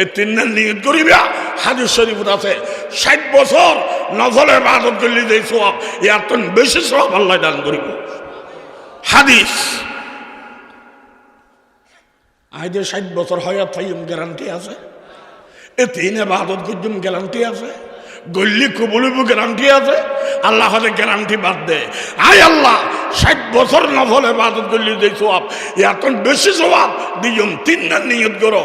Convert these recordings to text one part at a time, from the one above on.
এই তিন দিন নিয়ত করিবা হাদিস শরীফ আছে। ষাট বছর নফলের বাদত করলে যে সব ইয়ার তো বেশি সব আল্লাহ দান করিব। হাদিস। আইদের ষাট বছর হয় ফাইম গ্যারান্টি আছে। এ তিন বাদত করজুম গ্যারান্টি আছে। গল্লি কবলিব গ্যারান্টি আছে। আল্লাহ হলে গ্যারান্টি বাদ দে। আয় আল্লাহ, ষাট বছর নফলে বাদত করলি যে সব এত বেশি সবাব দুজন তিন দিন নিয়ত করো।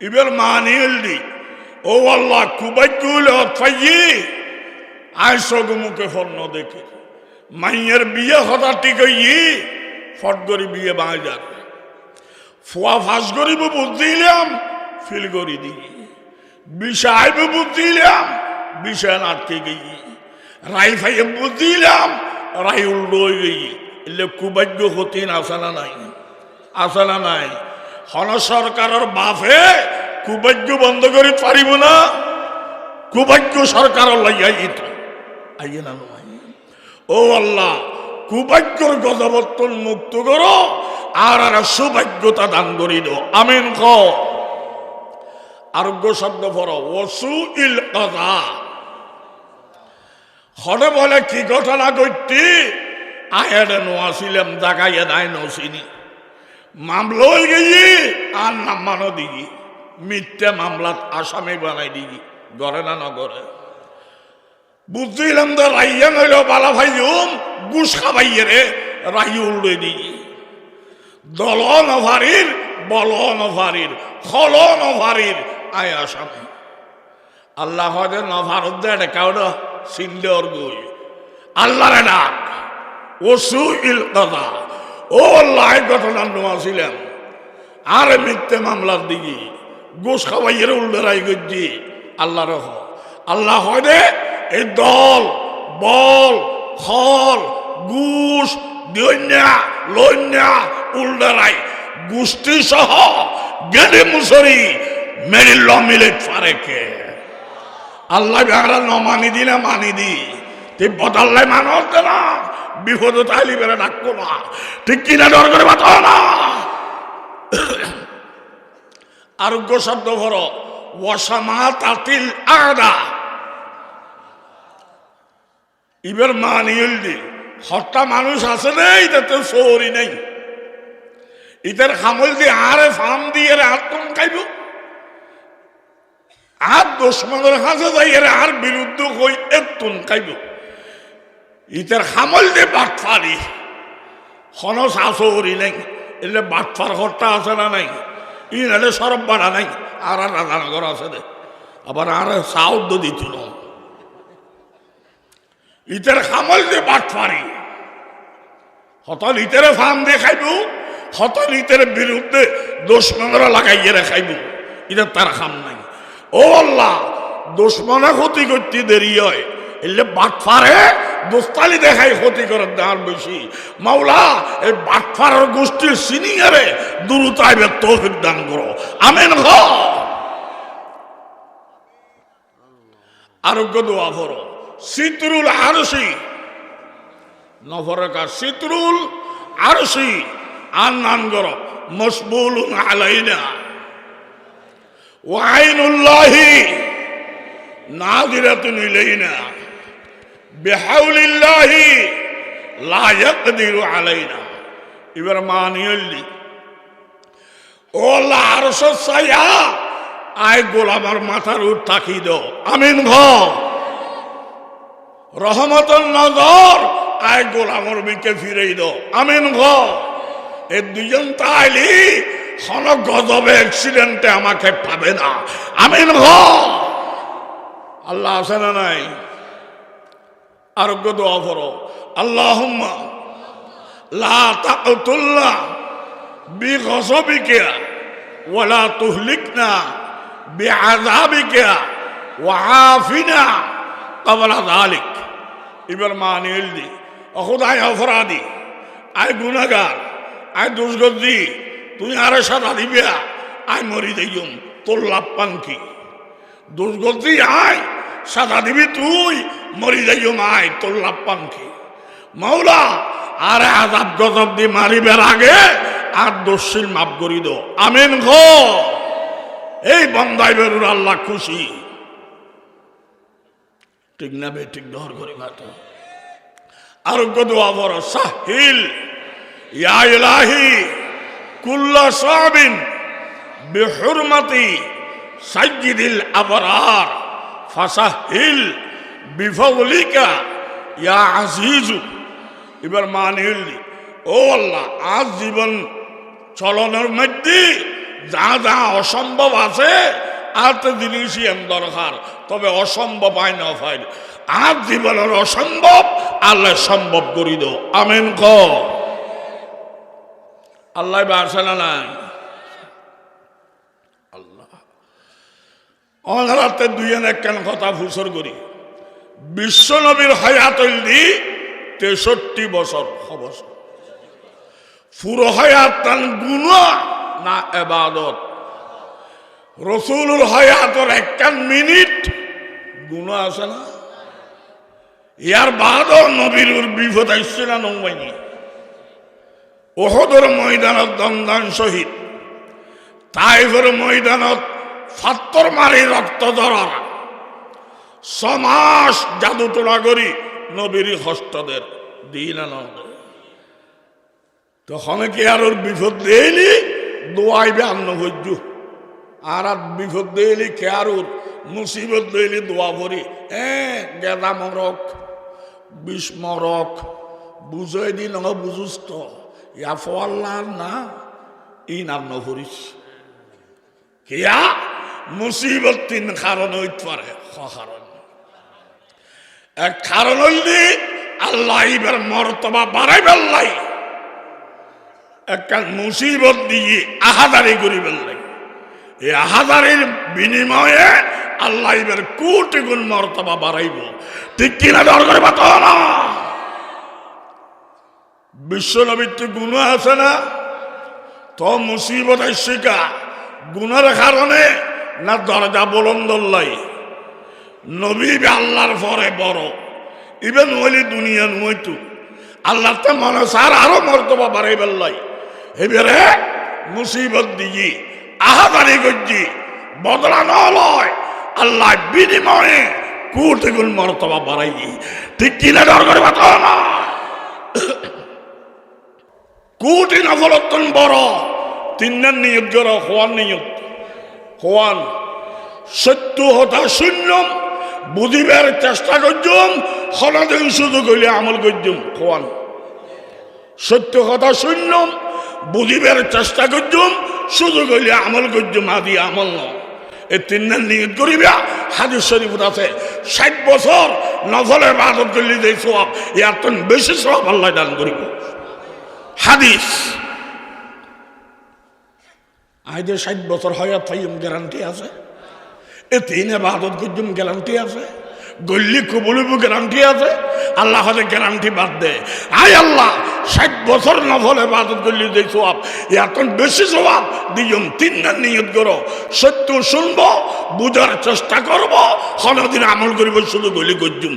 এবার মানিয়েলদি ও আল্লাহ কুবাইকুল ফাইয়ে আইসগ মুখে ফর্ণ দেখে। মাইয়ের বিয়ে ঠিক ই ফট করি বিয়ে বাঁজার ফুয়া ফাঁস করিব বুঝদিলাম ফিল করি দিই। বিষয় বুঝদিলাম বিষয় আটকে গই রাই ফাইয়ে বুঝদিলাম রাই উল্টো হয়ে গই এলে কুবাগ্য হতিন আসানা নাই। আসানা নাই। হন সরকারের বাপে কুবাগ্য বন্ধ করি পারিব না। না নয় ও আল্লাহ, কুভাগ্যর গজবর্তন মুক্ত করো, আর আর সৌভাগ্যতা দান করি দো। আমিন খ আরোগ্য শব্দ পর ওসু ইল কথা হরে বলে কি ঘটনা করতি আহেডে নোয়াছিলাম জাগাইয়ে নাই নসিনি। মামলই গেছি আর নাম্মানো দিগি মিথ্যে মামলাত আসামি বানাই দিগি গড়ে না নগরে। বুঝছিলাম তো রাইয়া নইল বালা ভাইম গুস খাবাইয়ে রে রাই উল্লে দিই দল নভারির বল নভারির খল নভারির আয় আসামে। আল্লাহ হজে নভারত দে কাউড সিন্দের গুই আল্লাহরে ডাক, ওসু ইল কথা ও আল্লাহ ঘটনা নোয়াছিলাম আর মিথ্যে মামলার দিকে গোস খাবাইয়ের উল্লে রাই গজ্জি, আল্লাহর হ আল্লাহ হয় রে, এই দল, বল, খল গুস দৈন্যা লৈন্যা উল্ডারাই গোষ্ঠী সহ গেলে মুসরি মেরি ল, মিলে ফারেকে আল্লাহ বেহারা ন মানি দি, না মানি দি তুই বদল্লাই মানুষ না। বিপদ তাইলি বেড়ে ডাকবো না। ঠিক কিনা ডর করে বাঁচো না। আরোগ্য শব্দ ভর। ওয়াসামা তাতিল আদা। ইবার মানিয়েল দি, হট্টা মানুষ আছে নেই তাতে সৌরি নেই। ইতার খামল দিয়ে আরে ফার্ম দিয়ে আত্ম খাইব? আর দুশ্মনের কাছে যাই, এর আর বিরুদ্ধ হই এতুন খাইব। ইতার খামল দিয়ে বাটফারি হন শাসৌরি নাই, এলে বাটফার ঘরটা আছে না নাই ই নালে সরব বাড়া নাই, আর রাধানগর আছে দে। আবার আর সাউদ্দ দিছিল ইতের খামল দে বাট পারি হতন ইতের ফার্ম দিয়ে খাইব হতন ইতের বিরুদ্ধে দুশ্মনরা লাগাইয়ে খাইব ইতের তার খাম নাই। ও আল্লাহ, দুশ্মনে ক্ষতি করতে দেরি হয়, এলে বাটফারে দোস্তালি দেখাই ক্ষতি করার দেওয়ার বেশি। মাওলা, এই বাটফারের গোষ্ঠীর সিনিয়রে দ্রুত আইবে তৌফিক দান করো। আমেন আরোগ্য দোয়া ভরো সিতরুল আরসি নফরকা সিতরুল আরসি আর নান গর মসবুল আলাইনা। ওয়াইনুল্লাহি নাদিরাতুন ইলাইনা। বিহাউলিল্লাহি লা ইয়াকদিরু আলাইনা। এবার মানিয়ল্লি, ও আরশ সাইয়া আয় গোলামার মাথার উঠ দাও। আমিন ঘ। রহমতন নজর, আয় গোলামর বিকে ফিরেই দাও। আমিন ঘ। এ দুজন তাইলি হন গজবে অ্যাক্সিডেন্টে আমাকে পাবে না। আমিন ঘ। আল্লাহ আছে না নাই? আরোগ্য দোয়া করো। আল্লাহ গজবিকে ওয়ালা তুহলিকনা বিআযাবিকা ওয়াআফিনা ক্বাবলা যালিক। এবার মানে এলদি অখুদায় অপরাধী, আয় গুনাগার আয় দুষ্গদ্ধি তুই আরে সাদা দিবিয়া আয় মরি দেইম তোর লাভ পান কি? দুর্গতি আয় সাদা দিবি তুই, মরি যাইম আয় তোর লাভ পান কি? মাওলা, আরে আজাব গজব দি মারিবার আগে আর দোষীর মাপ করি দো। আমিন গো এই বন্দাই বেরুর আল্লাহ খুশি। ঠিক না বে, ঠিক দর করে মাতো আরোগ্য দোয়া বড় সাহিল ইয়া ইলাহি, কুল্লা সাবিন বিহুরমতি সাইয়্যিদিল আবরার। ফাসাহিল বিফদলিকা ইয়া আজিজু। এবার মানে হইলি, ও আল্লাহ, আজ জীবন চলনের মধ্যে যা যা অসম্ভব আছে আর জিনিসই এম দরকার, তবে অসম্ভব হয় না হয় আজ জীবনের অসম্ভব, আল্লাহ সম্ভব করি দো আমেন ক আল্লাহ বাসে না নাই? অনারাতে দুই এক কেন কথা ফুসর করি। বিশ্ব নবীর হয়াতল্লি তেষট্টি বছর বছর পুরো হয়াত তান গুণা না এবাদত। রসুলুর হয়াতর একখান মিনিট গুণা আছে না? ইয়ার বাদও নবীর বিপদ আসছে না নৌবাইনি ওহদর ময়দানত দন্দান শহীদ। তাইফের ময়দানত ফাত্তর মারি রক্ত ধরার সমাস জাদু তোলা করি নবীর হস্তদের দিন তখন কি আর ওর বিপদ দিলি দোয়াইবে আন্ন হজ্জু আর আর বিপদ দিলি কে আর ওর মুসিবত দিলি দোয়া ভরি এ, গেদা মরক, বিষ মরক, বুঝাই দি নহ বুঝুস তো ইয়া ফল্লার না ই নাম নহরিস। কিয়া? মুসিবত তিন কারণ হইতে পারে। কারণ এক কারণ হইলি আল্লাহ এবার মর্তবা বাড়াই বেল্লাই একটা মুসিবত দিয়ে আহাদারি করি বেল্লাই এই আহাদারির বিনিময়ে আল্লাহ এবার কোটি গুণ মর্তবা বাড়াইব। ঠিক কিনা দর করে বাত না? বিশ্ব নবীর গুণ আছে না? তো মুসিবত শিকা গুণের কারণে না দরজা বলন্দল্লাই নবী আল্লাহর পরে বড়। ইবেন ওইলি দুনিয়া নইতু আল্লাহ তো মনে সার আরও মর্তবা বাড়াই বেল্লাই এবারে মুসিবত দিয়ে আহাদারি গজ্জি বদলা নলয় আল্লাহ বিনিময়ে কোটি গুণ মর্তবা বাড়াই ঠিক কিনা ডর করে বাতা না? কোটি নফলতন বড়। তিনজন নিয়ত গর হওয়ান নিয়ত হওয়ান সত্য হতা শূন্যম বুঝিবার চেষ্টা করছুম সনাদিন শুধু কইলে আমল করছুম হওয়ান সত্য কথা শূন্যম বুঝিবার চেষ্টা করছুম শুধু কইলে আমল করছুম আদি আমল ন এই তিনজন নিয়ত করিবা, হাদিস শরীফ আছে, ষাট বছর নফলের বাদত করলে যে সব ইয়ার বেশি সব আল্লাহ দান করিব। হাদিস। আইদে ষাট বছর হয় গ্যারান্টি আছে। এ তিন বাদত গুজুম গ্যারান্টি আছে। গল্লি কবলিব গ্যারান্টি আছে? আল্লাহ হলে গ্যারান্টি বাদ দে। আয় আল্লাহ, ষাট বছর নফল এবাদত করলি যে সোয়াব এখন বেশি সোয়াব দিয়ম তিন দিন নিয়ত করো। সত্য শুনব, বুঝার চেষ্টা করব, হলদিন আমল করিব, শুধু গলি করছুম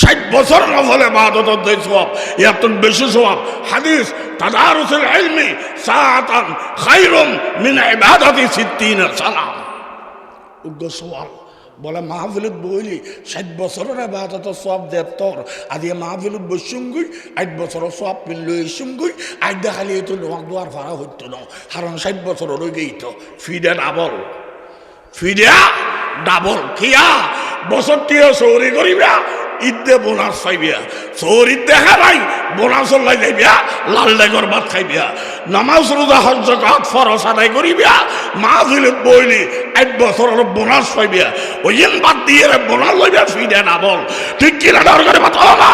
ষাট বছর নফল এবাদত দেয় সোয়াব এখন বেশি সোয়াব হাদিস, তাদারুসুল ইলমি, সাআতান খায়রুম মিন ইবাদাতি সিদ্দিন সালাম। উগ্র সোয়াল বলে, মাহফিলত বইলি, ষাট বছরের বাদত সব দেব তোর। আদি মাহফিলত বসুঙ্গুই আট বছর সব পিনল ইসুঙ্গুই আট দেখালি তো নোয়াক দুয়ার ভাড়া হইতো না। কারণ ষাট বছর রয়ে গেইতো ফিডে ডাবল। ফিডে ডাবল কিয়া বছর টিয়া সৌরি করিবা ঈদে বোনাস পাইবিয়া চৌরিত দেখা নাই বোনাস লাই যাইবিয়া, লাল ডেগর ভাত খাইবিয়া। নামাজ, রোজা, হজ কাত ফরস আদায় করিবিয়া। মাহফিলত বইলি এক বছরের বোনাস পাইবিয়া। ওই বাদ দিয়ে বোনাস লইবিয়া ফিরে না বল। ঠিক কিনা দরকারে ভাত না